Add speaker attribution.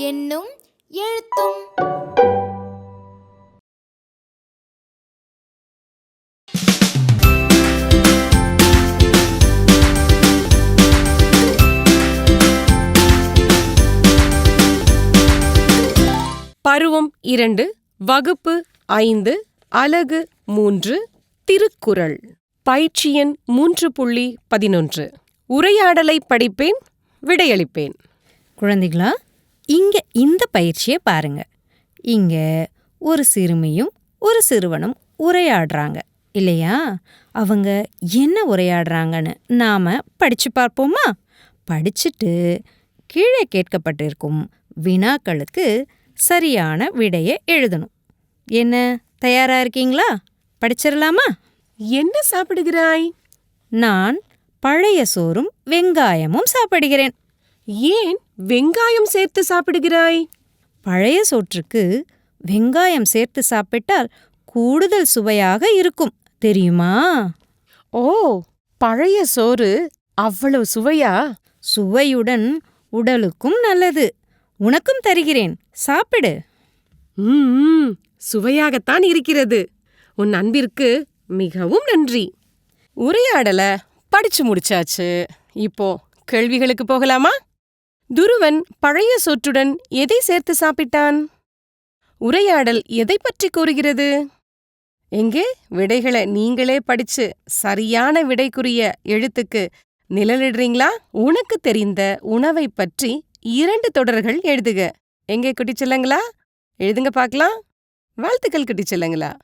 Speaker 1: என்னும் எழுத்தும்.
Speaker 2: பருவம் இரண்டு வகுப்பு ஐந்து அலகு மூன்று திருக்குறள். பயிற்சியன் மூன்று புள்ளி பதினொன்று. உரையாடலை படிப்பேன் விடையளிப்பேன்.
Speaker 3: குழந்தைகளா இங்க இந்த பயிற்சியை பாருங்க. இங்க ஒரு சிறுமியும் ஒரு சிறுவனும் உரையாடுறாங்க இல்லையா? அவங்க என்ன உரையாடுறாங்கன்னு நாம படிச்சு பார்ப்போமா? படிச்சுட்டு கீழே கேட்கப்பட்டிருக்கும் வினாக்களுக்கு சரியான விடையை எழுதணும். என்ன தயாரா இருக்கீங்களா? படிச்சிடலாமா
Speaker 2: என்ன சாப்பிடுகிறாய்?
Speaker 3: நான் பழைய சோறும் வெங்காயமும் சாப்பிடுகிறேன்.
Speaker 2: ஏன் வெங்காயம் சேர்த்து சாப்பிடுகிறாய்?
Speaker 3: பழைய சோற்றுக்கு வெங்காயம் சேர்த்து சாப்பிட்டால் கூடுதல் சுவையாக இருக்கும். தெரியுமா?
Speaker 2: ஓ பழைய சோறு அவ்வளவு சுவையா?
Speaker 3: சுவையுடன் உடலுக்கும் நல்லது. உனக்கும் தருகிறேன். சாப்பிடு.
Speaker 2: ம், ம் சுவையாகத்தான் இருக்கிறது. உன் அன்பிற்கு மிகவும் நன்றி. உரையாடல. படிச்சு முடிச்சாச்சு. இப்போ கேள்விகளுக்கு போகலாமா? துருவன் பழைய சோற்றுடன் எதை சேர்த்து சாப்பிட்டான்? உரையாடல் எதை பற்றி கூறுகிறது? எங்கே விடைகளை நீங்களே படிச்சு சரியான விடைக்குரிய எழுத்துக்கு நிழலிடுறீங்களா? உனக்கு தெரிந்த உணவை பற்றி இரண்டு தொடர்கள் எழுதுக. எங்கே குட்டிச்செல்லங்களா எழுதுங்க பார்க்கலாம். வாழ்த்துக்கள் குட்டிச்செல்லங்களா